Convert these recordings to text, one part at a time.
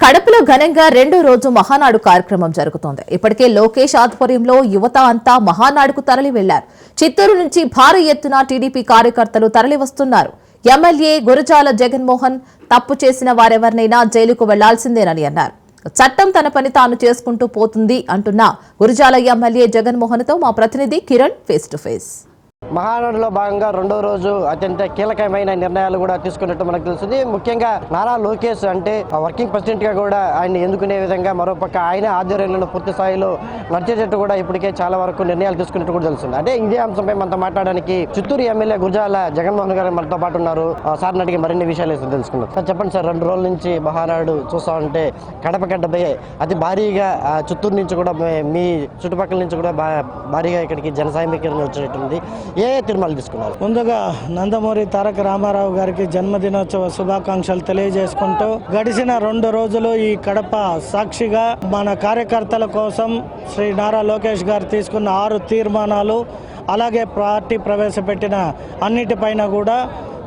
కడపలో ఘనంగా రెండో రోజు మహానాడు కార్యక్రమం జరుగుతోంది. ఇప్పటికే లోకేష్ ఆధ్వర్యంలో యువత అంతా మహానాడుకు తరలి వెళ్ళారు చిత్తూరు నుంచి భారీ ఎత్తున టీడీపీ కార్యకర్తలు తరలి వస్తున్నారు ఎమ్మెల్యే గురజాల జగన్మోహన్ తప్పు చేసిన వారెవరినైనా జైలుకు వెళ్ళాల్సిందేనని అన్నారు. చట్టం తన పని తాను చేసుకుంటూ పోతుంది అంటున్న గురజాల ఎమ్మెల్యే జగన్మోహన్తో మా ప్రతినిధి కిరణ్ ఫేస్ టు ఫేస్ మహానాడులో భాగంగా రెండో రోజు అత్యంత కీలకమైన నిర్ణయాలు కూడా తీసుకున్నట్టు మనకు తెలుస్తుంది. ముఖ్యంగా నారా లోకేష్ అంటే వర్కింగ్ ప్రెసిడెంట్గా కూడా ఆయన ఎందుకునే విధంగా మరోపక్క ఆయన ఆధ్వర్యంలో పూర్తి స్థాయిలో నడిచేటట్టు కూడా ఇప్పటికే చాలా వరకు నిర్ణయాలు తీసుకున్నట్టు కూడా తెలుస్తుంది. అదే ఇదే అంశంపై మనతో మాట్లాడడానికి చిత్తూరు ఎమ్మెల్యే గురజాల జగన్మోహన్ గారు మనతో పాటు ఉన్నారు. ఆ, సార్ని అడిగి మరిన్ని విషయాలు అయితే తెలుసుకున్నాం సార్ చెప్పండి సార్ రెండు రోజుల నుంచి మహానాడు చూస్తా ఉంటే కడప గడ్డపై అతి భారీగా చిత్తూరు నుంచి కూడా మీ- మీ చుట్టుపక్కల నుంచి కూడా భారీగా ఇక్కడికి జన సమీకరణ వచ్చినట్టుంది ఏ తీర్మానాలు తీసుకున్నారు ముందుగా నందమూరి తారక రామారావు గారికి జన్మదినోత్సవ శుభాకాంక్షలు తెలియజేసుకుంటూ గడిచిన రెండు రోజులు ఈ కడప సాక్షిగా మన కార్యకర్తల కోసం శ్రీ నారా లోకేష్ గారు తీసుకున్న ఆరు తీర్మానాలు అలాగే పార్టీ ప్రవేశపెట్టిన అన్నిటిపైన కూడా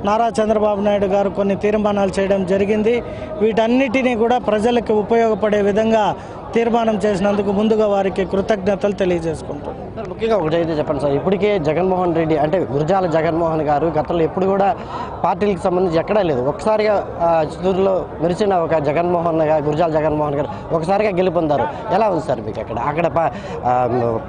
నారా చంద్రబాబు నాయుడు గారు కొన్ని తీర్మానాలు చేయడం జరిగింది. వీటన్నిటినీ కూడా ప్రజలకు ఉపయోగపడే విధంగా తీర్మానం చేసినందుకు ముందుగా వారికి కృతజ్ఞతలు తెలియజేసుకుంటాం ముఖ్యంగా ఒకటి చెప్పండి సార్. ఇప్పటికే జగన్మోహన్ రెడ్డి అంటే గురజాల జగన్మోహన్ గారు గతంలో ఎప్పుడు కూడా పార్టీలకు సంబంధించి ఎక్కడా లేదు. ఒకసారిగా చిత్తూరులో మెరిసిన ఒక జగన్మోహన్ గారు గురజాల జగన్మోహన్ గారు ఒకసారిగా గెలుపొందారు. ఎలా ఉంది సార్ మీకు అక్కడ? అక్కడ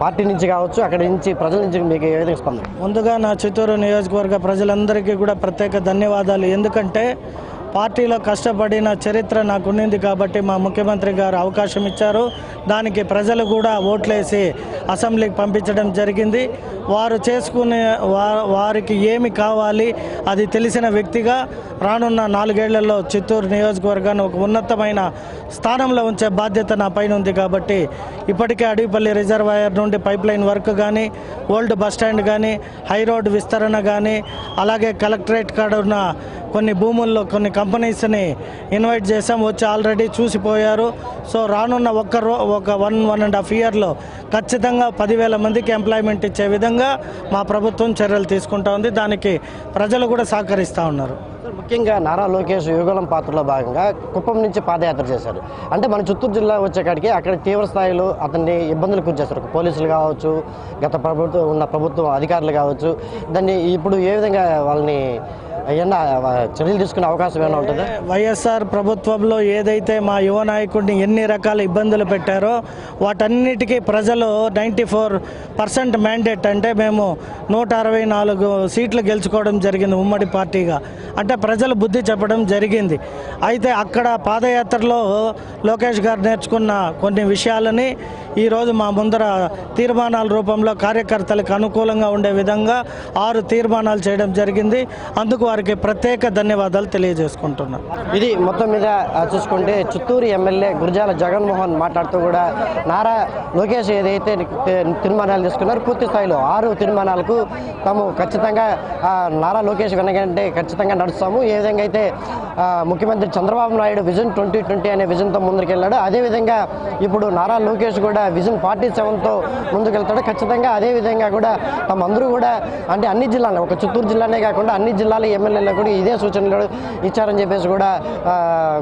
పార్టీ నుంచి కావచ్చు అక్కడ నుంచి ప్రజల నుంచి మీకు ఏ విధంగా స్పందన? ముందుగా నా చిత్తూరు నియోజకవర్గ ప్రజలందరికీ కూడా ప్రత్యేక ధన్యవాదాలు. ఎందుకంటే పార్టీలో కష్టపడిన చరిత్ర నాకున్నింది కాబట్టి మా ముఖ్యమంత్రి గారు అవకాశం ఇచ్చారు. దానికి ప్రజలు కూడా ఓట్లేసి అసెంబ్లీకి పంపించడం జరిగింది. వారు చేసుకునే వారికి ఏమి కావాలి అది తెలిసిన వ్యక్తిగా రానున్న నాలుగేళ్ళలో చిత్తూరు నియోజకవర్గాన్ని ఒక ఉన్నతమైన స్థానంలో ఉంచే బాధ్యత నా పైన ఉంది కాబట్టి ఇప్పటికే అడవిపల్లి రిజర్వాయర్ నుండి పైప్ లైన్ వర్క్ కానీ ఓల్డ్ బస్ స్టాండ్ కానీ హై రోడ్ విస్తరణ కానీ అలాగే కలెక్టరేట్ కాడ ఉన్న కొన్ని భూముల్లో కొన్ని కంపెనీస్ని ఇన్వైట్ చేసాం వచ్చి ఆల్రెడీ చూసిపోయారు. సో రానున్న ఒక్క రో ఒక వన్ వన్ అండ్ హాఫ్ ఇయర్లో ఖచ్చితంగా పదివేల మందికి ఎంప్లాయ్మెంట్ ఇచ్చే విధంగా మా ప్రభుత్వం చర్యలు తీసుకుంటా ఉంది. దానికి ప్రజలు కూడా సహకరిస్తూ ఉన్నారు. ముఖ్యంగా నారా లోకేష్ యుగలం పాత్రలో భాగంగా కుప్పం నుంచి పాదయాత్ర చేశారు. అంటే మన చిత్తూరు జిల్లా వచ్చేకాడికి అక్కడ తీవ్ర స్థాయిలో అతన్ని ఇబ్బందులు గురించేస్తారు పోలీసులు కావచ్చు గత ప్రభుత్వం ఉన్న ప్రభుత్వం అధికారులు కావచ్చు. దాన్ని ఇప్పుడు ఏ విధంగా వాళ్ళని ఏమన్నా చర్యలు తీసుకునే అవకాశం ఏమైనా ఉంటుంది? వైఎస్ఆర్ ప్రభుత్వంలో ఏదైతే మా యువ నాయకుడిని ఎన్ని రకాల ఇబ్బందులు పెట్టారో వాటన్నిటికీ ప్రజలు నైంటీ ఫోర్ పర్సెంట్ మ్యాండేట్ అంటే మేము నూట అరవై నాలుగు సీట్లు గెలుచుకోవడం జరిగింది ఉమ్మడి పార్టీగా. అంటే ప్రజలు బుద్ధి చెప్పడం జరిగింది. అయితే అక్కడ పాదయాత్రలో లోకేష్ గారు నేర్చుకున్న కొన్ని విషయాలని ఈరోజు మా ముందర తీర్మానాల రూపంలో కార్యకర్తలకు అనుకూలంగా ఉండే విధంగా ఆరు తీర్మానాలు చేయడం జరిగింది. అందుకు వారికి ప్రత్యేక ధన్యవాదాలు తెలియజేసుకుంటున్నాను ఇది మొత్తం మీద చూసుకుంటే చిత్తూరు ఎమ్మెల్యే గురజాల జగన్మోహన్ మాట్లాడుతూ కూడా నారా లోకేష్ ఏదైతే తీర్మానాలు తీసుకున్నారో పూర్తి స్థాయిలో ఆరు తీర్మానాలకు తాము ఖచ్చితంగా నారా లోకేష్ వెనకంటే ఖచ్చితంగా నడుస్తాము. ఏ విధంగా అయితే ముఖ్యమంత్రి Chandrababu Naidu vision twenty twenty అనే విజన్తో ముందుకెళ్ళాడు అదేవిధంగా ఇప్పుడు నారా లోకేష్ కూడా విజన్ ఫార్టీ సెవెన్తో ముందుకెళ్తాడు. ఖచ్చితంగా అదే విధంగా కూడా తమందరూ కూడా అంటే అన్ని జిల్లాలు ఒక చిత్తూరు జిల్లానే కాకుండా అన్ని జిల్లాల ఎమ్మెల్యేలకు కూడా ఇదే సూచనలు ఇచ్చారని చెప్పేసి కూడా ఆ,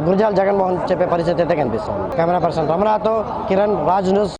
గురజాల జగన్మోహన్ చెప్పే పరిస్థితి అయితే కనిపిస్తుంది. కెమెరా పర్సన్ రమణాతో కిరణ్ రాజ్ న్యూస్.